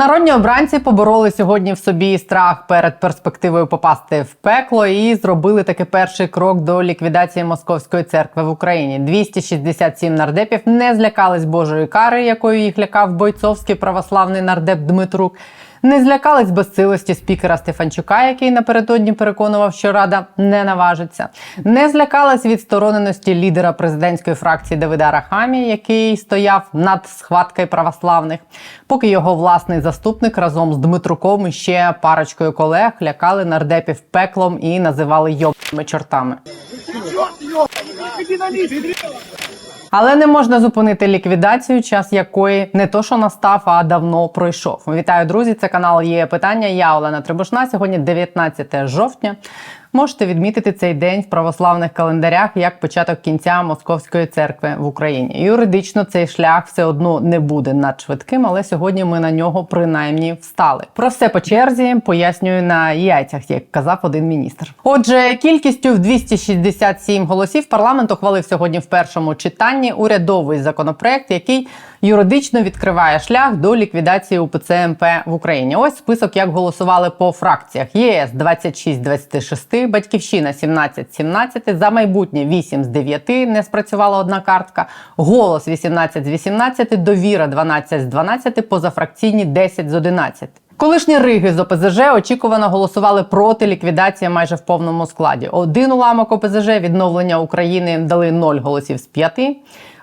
Народні обранці побороли сьогодні в собі страх перед перспективою попасти в пекло і зробили таки перший крок до ліквідації московської церкви в Україні. 267 нардепів не злякались Божої кари, якою їх лякав бойцовський православний нардеп Дмитрук. Не злякались безсилості спікера Стефанчука, який напередодні переконував, що рада не наважиться. Не злякались відстороненості лідера президентської фракції Давида Рахамі, який стояв над схваткою православних, поки його власний заступник разом з Дмитруком і ще парочкою колег лякали нардепів пеклом і називали йобними чортами. Але не можна зупинити ліквідацію, час якої не то, що настав, а давно пройшов. Вітаю, друзі! Це канал є питання. Я Олена Трибушна. Сьогодні 19 жовтня. Можете відмітити цей день в православних календарях як початок кінця московської церкви в Україні. Юридично цей шлях все одно не буде надшвидким, але сьогодні ми на нього принаймні встали. Про все по черзі пояснюю на яйцях, як казав один міністр. Отже, кількістю в 267 голосів парламент ухвалив сьогодні в першому читанні урядовий законопроект, який юридично відкриває шлях до ліквідації УПЦ МП в Україні. Ось список, як голосували по фракціях: ЄС 26 26, Батьківщина 17 17, за майбутнє 8 з 9, не спрацювала одна картка, голос 18 з 18, довіра 12 з 12, позафракційні 10 з 11. Колишні риги з ОПЗЖ очікувано голосували проти ліквідації майже в повному складі. Один уламок ОПЗЖ відновлення України дали 0 голосів з 5.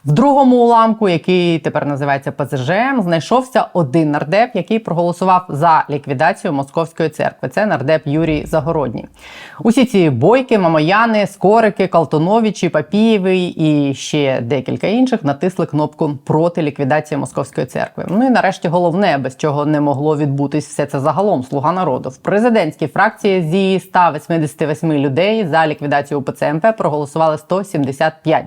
В другому уламку, який тепер називається ПЗЖ, знайшовся один нардеп, який проголосував за ліквідацію московської церкви. Це нардеп Юрій Загородній. Усі ці бойки, мамояни, скорики, Калтоновичі, Папієвий і ще декілька інших натисли кнопку проти ліквідації московської церкви. Ну і нарешті головне, без чого не могло відбутись все це загалом. Слуга народу в президентській фракції зі 188 людей за ліквідацію УПЦ МП проголосували 175.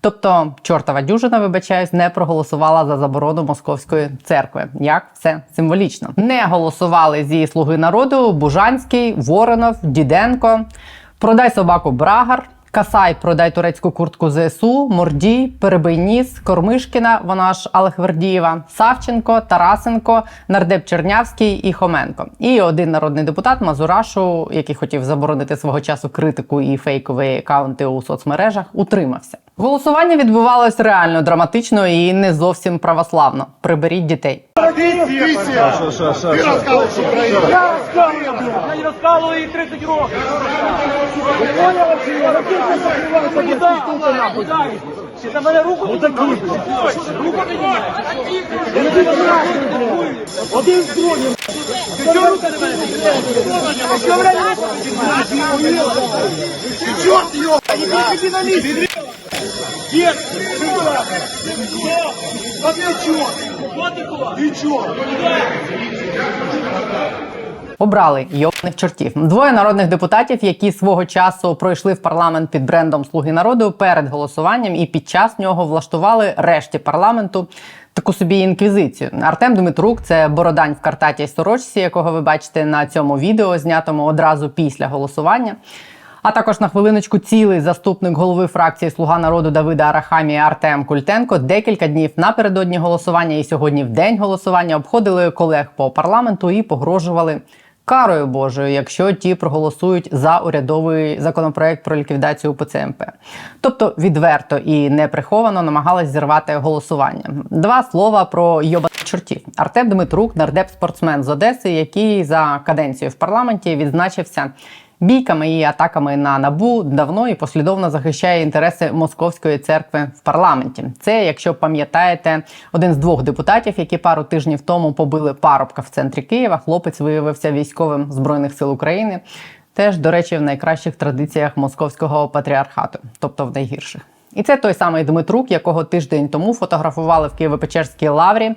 Тобто, чортова дюжина, вибачаюсь, не проголосувала за заборону московської церкви. Як все символічно. Не голосували зі слуги народу Бужанський, Воронов, Діденко. Продай собаку Брагар. Касай, продай турецьку куртку ЗСУ, Мордій, Перебий ніс, Кормишкіна, вона ж Алехвердієва, Савченко, Тарасенко, Нардеп Чернявський і Хоменко. І один народний депутат Мазурашу, який хотів заборонити свого часу критику і фейкові акаунти у соцмережах, утримався. Голосування відбувалось реально драматично і не зовсім православно. Приберіть дітей. Вісія! Ти розказуєш Україну! Я розказую, я не розказую їй 30 років. Чи я ракету закриваюся, не дай, нахуй, дай. Чи на мене руку не Руку піднімай. Я не знаю, Один з другим. Чорт його! Дед, ты куда? А ты чё? Вот ты куда? Ти чорт! Обрали йобних чортів. Двоє народних депутатів, які свого часу пройшли в парламент під брендом Слуги народу перед голосуванням і під час нього влаштували решті парламенту. Таку собі інквізицію. Артем Дмитрук це бородань в картатій сорочці, якого ви бачите на цьому відео, знятому одразу після голосування. А також на хвилиночку цілий заступник голови фракції Слуга народу Давида Арахамі Артем Культенко декілька днів напередодні голосування і сьогодні в день голосування обходили колег по парламенту і погрожували карою Божою, якщо ті проголосують за урядовий законопроект про ліквідацію ПЦМП. Тобто відверто і неприховано намагались зірвати голосування. Два слова про йобаних чортів. Артем Дмитрук, нардеп-спортсмен з Одеси, який за каденцію в парламенті відзначився. Бійками і атаками на набу давно і послідовно захищає інтереси московської церкви в парламенті. Це, якщо пам'ятаєте, один з двох депутатів, які пару тижнів тому побили парубка в центрі Києва. Хлопець виявився військовим збройних сил України. Теж, до речі, в найкращих традиціях московського патріархату, тобто в найгірших. І це той самий Дмитрук, якого тиждень тому фотографували в Києво-Печерській лаврі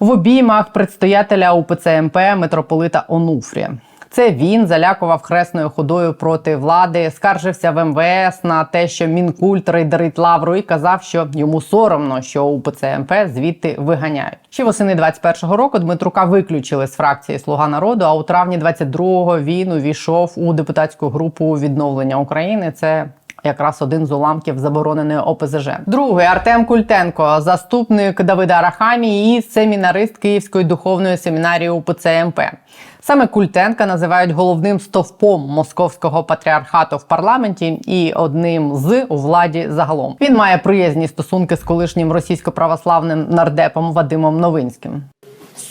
в обіймах предстоятеля УПЦ МП митрополита Онуфрія. Це він залякував хресною ходою проти влади, скаржився в МВС на те, що мінкульт рейдерить лавру, і казав, що йому соромно, що УПЦ МП звідти виганяють. Ще восени 21-го року Дмитрука виключили з фракції Слуга народу. А у травні 22-го він увійшов у депутатську групу відновлення України. Це якраз один з уламків забороненої ОПЗЖ. Другий Артем Культенко, заступник Давида Рахамі і семінарист Київської духовної семінарії УПЦ МП. Саме Культенка називають головним стовпом московського патріархату в парламенті і одним з у владі загалом. Він має приязні стосунки з колишнім російсько-православним нардепом Вадимом Новинським.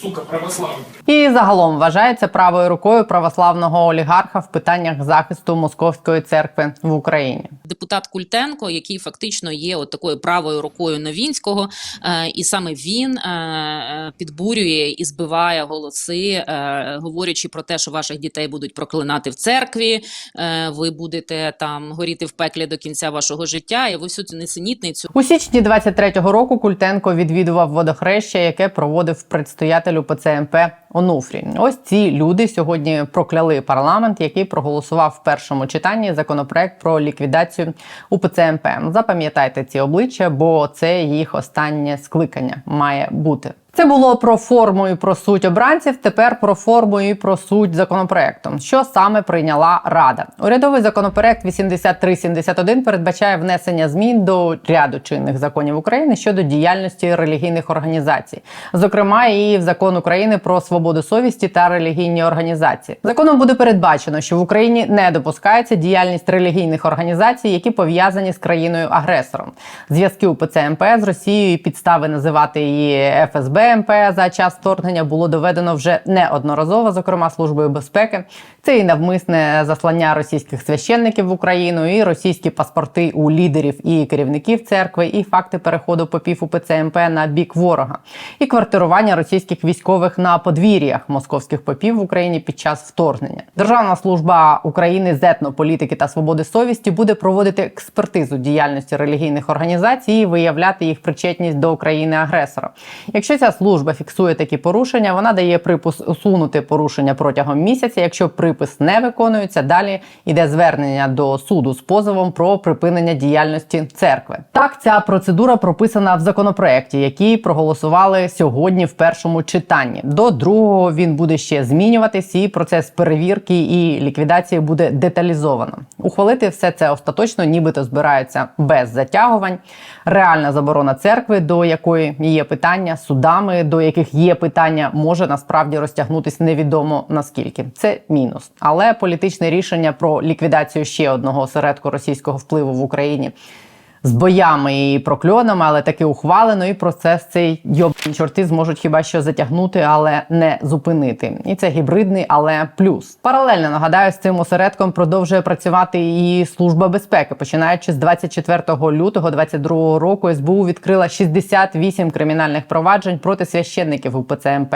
Сука, православна. І загалом вважається правою рукою православного олігарха в питаннях захисту московської церкви в Україні. депутат Культенко, який фактично є от такою правою рукою Новінського, е, і саме він е, е, підбурює і збиває голоси, е, говорячи про те, що ваших дітей будуть проклинати в церкві, е, ви будете там горіти в пеклі до кінця вашого життя, і ви всю цю несенітницю У січні 23-го року Культенко відвідував водохреща, яке проводив предстоятель УПЦ МП Онуфрій. Ось ці люди сьогодні прокляли парламент, який проголосував в першому читанні законопроект про ліквідацію УПЦ МП. Запам'ятайте ці обличчя, бо це їх останнє скликання має бути. Це було про форму і про суть обранців. Тепер про форму і про суть законопроекту. Що саме прийняла Рада? Урядовий законопроект 8371 передбачає внесення змін до ряду чинних законів України щодо діяльності релігійних організацій, зокрема і в закон України про свободу совісті та релігійні організації. Законом буде передбачено, що в Україні не допускається діяльність релігійних організацій, які пов'язані з країною агресором. Зв'язки УПЦ МП з Росією і підстави називати її ФСБ МП за час вторгнення було доведено вже неодноразово, зокрема службою безпеки. Це і навмисне заслання російських священників в Україну, і російські паспорти у лідерів і керівників церкви, і факти переходу попів УПЦ МП на бік ворога, і квартирування російських військових на подвір'ях московських попів в Україні під час вторгнення. Державна служба України з етнополітики та свободи совісті буде проводити експертизу діяльності релігійних організацій і виявляти їх причетність до України агресора. Якщо ця служба фіксує такі порушення, вона дає припис усунути порушення протягом місяця. Якщо припис не виконується, далі йде звернення до суду з позовом про припинення діяльності церкви. Так, ця процедура прописана в законопроекті, який проголосували сьогодні в першому читанні. До другого він буде ще змінюватись, і процес перевірки і ліквідації буде деталізовано. Ухвалити все це остаточно, нібито збираються без затягувань. Реальна заборона церкви, до якої є питання, судами, до яких є питання, може насправді розтягнутися невідомо наскільки. Це мінус. Але політичне рішення про ліквідацію ще одного осередку російського впливу в Україні з боями і прокльонами, але таки ухвалено, і процес цей йобані чорти зможуть хіба що затягнути, але не зупинити. І це гібридний, але плюс. Паралельно нагадаю, з цим осередком продовжує працювати і служба безпеки. Починаючи з 24 лютого 2022 року, СБУ відкрила 68 кримінальних проваджень проти священників УПЦ МП.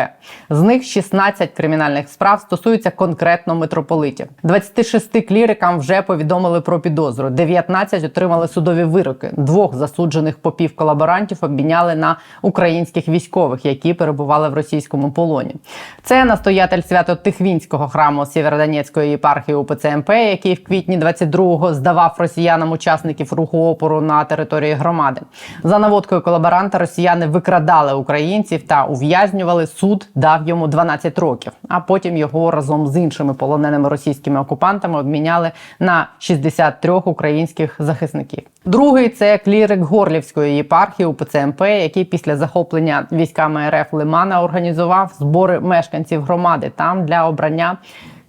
З них 16 кримінальних справ стосуються конкретно митрополитів. 26 клірикам вже повідомили про підозру. 19 отримали судові вироки. Двох засуджених попів колаборантів обміняли на українських військових, які перебували в російському полоні. Це настоятель Свято-Тихвінського храму Сєвєродонецької єпархії УПЦ МП, який в квітні 22-го здавав росіянам учасників руху опору на території громади. За наводкою колаборанта росіяни викрадали українців та ув'язнювали. Суд дав йому 12 років, а потім його разом з іншими полоненими російськими окупантами обміняли на 63 українських захисників. Другий це клірик Горлівської єпархії УПЦ МП, який після захоплення військами РФ Лимана організував збори мешканців громади там для обрання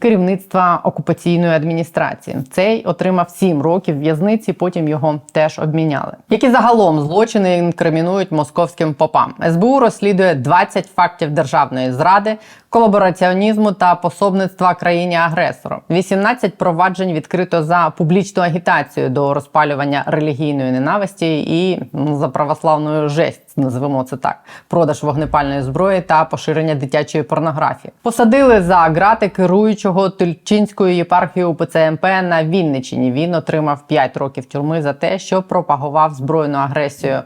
керівництва окупаційної адміністрації. Цей отримав 7 років в'язниці. Потім його теж обміняли. Які загалом злочини інкримінують московським попам? СБУ розслідує 20 фактів державної зради, колабораціонізму та пособництва країні агресору. 18 проваджень відкрито за публічну агітацію до розпалювання релігійної ненависті і ну, за православною жесть, називемо це так, продаж вогнепальної зброї та поширення дитячої порнографії. Посадили за грати керуючого Тульчинською єпархією УПЦ МП на Вінниччині. Він отримав 5 років тюрми за те, що пропагував збройну агресію.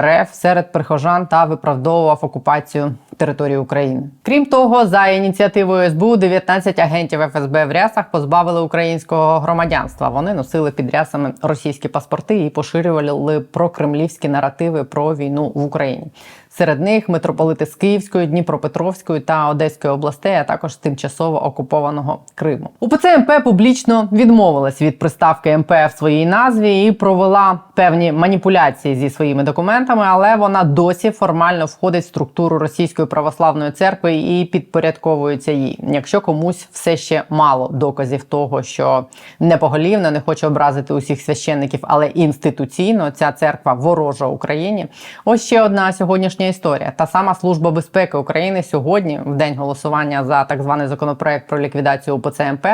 РФ серед прихожан та виправдовував окупацію території України. Крім того, за ініціативою СБУ 19 агентів ФСБ в рясах позбавили українського громадянства. Вони носили під рясами російські паспорти і поширювали прокремлівські наративи про війну в Україні. Серед них митрополити з Київської, Дніпропетровської та Одеської областей, а також тимчасово окупованого Криму. УПЦ МП публічно відмовилась від приставки МП в своїй назві і провела певні маніпуляції зі своїми документами, але вона досі формально входить в структуру Російської православної церкви і підпорядковується їй. Якщо комусь все ще мало доказів того, що непоголівно не хоче образити усіх священників, але інституційно ця церква ворожа Україні. Ось ще одна сьогоднішня історія. Та сама служба безпеки України сьогодні, в день голосування за так званий законопроект про ліквідацію УПЦ МП,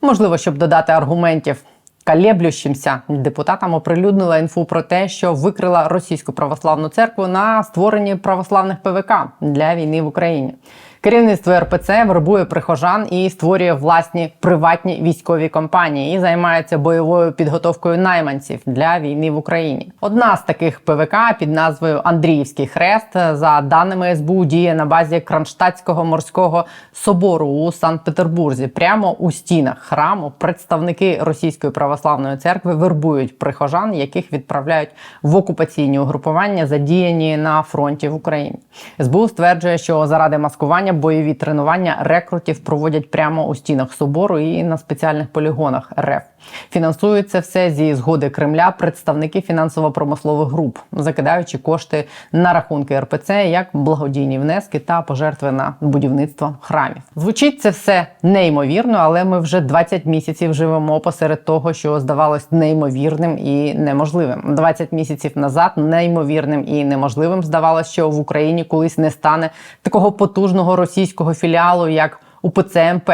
можливо, щоб додати аргументів. Калєблющимся депутатам оприлюднила інфу про те, що викрила російську православну церкву на створенні православних ПВК для війни в Україні. Керівництво РПЦ вербує прихожан і створює власні приватні військові компанії і займається бойовою підготовкою найманців для війни в Україні. Одна з таких ПВК під назвою Андріївський хрест за даними СБУ діє на базі Кронштадтського морського собору у Санкт-Петербурзі. Прямо у стінах храму представники російської православної церкви вербують прихожан, яких відправляють в окупаційні угрупування, задіяні на фронті в Україні. СБУ стверджує, що заради маскування бойові тренування рекрутів проводять прямо у стінах собору і на спеціальних полігонах РФ. Фінансується все зі згоди Кремля представники фінансово-промислових груп, закидаючи кошти на рахунки РПЦ як благодійні внески та пожертви на будівництво храмів. Звучить це все неймовірно, але ми вже 20 місяців живемо посеред того, що здавалось неймовірним і неможливим. 20 місяців назад неймовірним і неможливим здавалось, що в Україні колись не стане такого потужного російського філіалу, як УПЦ МП.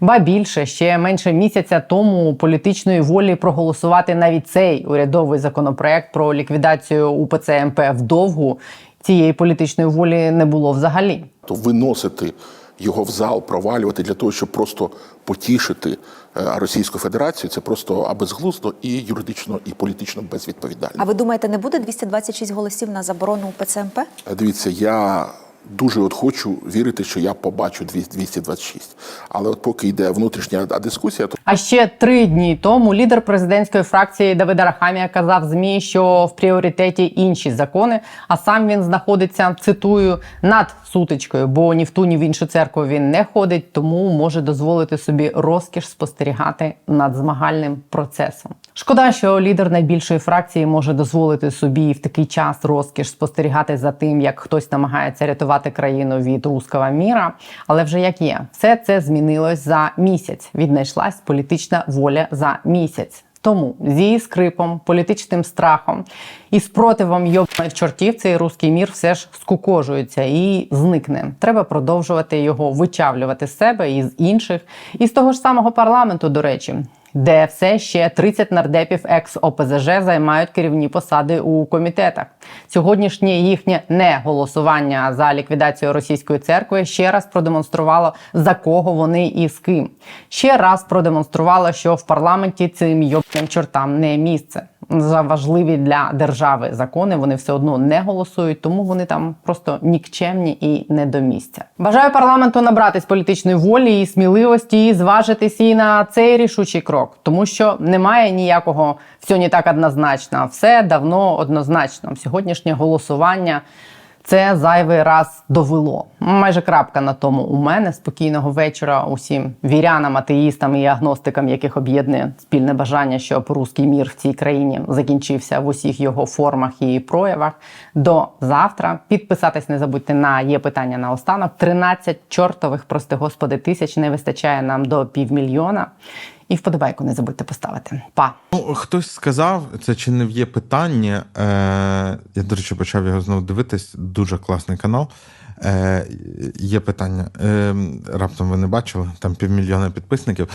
Ба більше ще менше місяця тому політичної волі проголосувати навіть цей урядовий законопроект про ліквідацію УПЦ МП вдовгу цієї політичної волі не було взагалі. то виносити його в зал, провалювати для того, щоб просто потішити е, Російську Федерацію, це просто абезглуздо і юридично, і політично безвідповідально. А ви думаєте, не буде 226 голосів на заборону ПЦМП? Е, Дивіться, я дуже от хочу вірити, що я побачу 200 226. Але от поки йде внутрішня дискусія, то А ще три дні тому лідер президентської фракції Давид Арахамія казав змі, що в пріоритеті інші закони, а сам він знаходиться цитую над сутичкою, бо ні в ту, ні в іншу церкву він не ходить, тому може дозволити собі розкіш спостерігати над змагальним процесом. Шкода, що лідер найбільшої фракції може дозволити собі в такий час розкіш спостерігати за тим, як хтось намагається рятувати країну від руского міра. Але вже як є, все це змінилось за місяць. Віднайшлась політична воля за місяць. Тому зі скрипом, політичним страхом і спротивом йобаних чортів цей руський мір все ж скукожується і зникне. Треба продовжувати його вичавлювати з себе і з інших, і з того ж самого парламенту, до речі. Де все ще 30 нардепів екс ОПЗЖ займають керівні посади у комітетах. Сьогоднішнє їхнє не голосування за ліквідацію російської церкви ще раз продемонструвало за кого вони і з ким. Ще раз продемонструвало, що в парламенті цим йобним чортам не місце. За важливі для держави закони вони все одно не голосують, тому вони там просто нікчемні і не до місця. Бажаю парламенту набратись політичної волі і сміливості і зважитись і на цей рішучий крок, тому що немає ніякого все не так однозначно. Все давно однозначно. Сьогоднішнє голосування. Це зайвий раз довело. Майже крапка на тому у мене спокійного вечора усім вірянам, атеїстам і агностикам, яких об'єднує спільне бажання, щоб руський мір в цій країні закінчився в усіх його формах і проявах. До завтра підписатись не забудьте на є питання на останок. 13 чортових, прости господи, тисяч не вистачає нам до півмільйона. І вподобайку не забудьте поставити. Па! Ну, хтось сказав, це чи не є питання. Е, я, до речі, почав його знову дивитись. Дуже класний канал. Е, є питання. Е, раптом ви не бачили, там півмільйона підписників.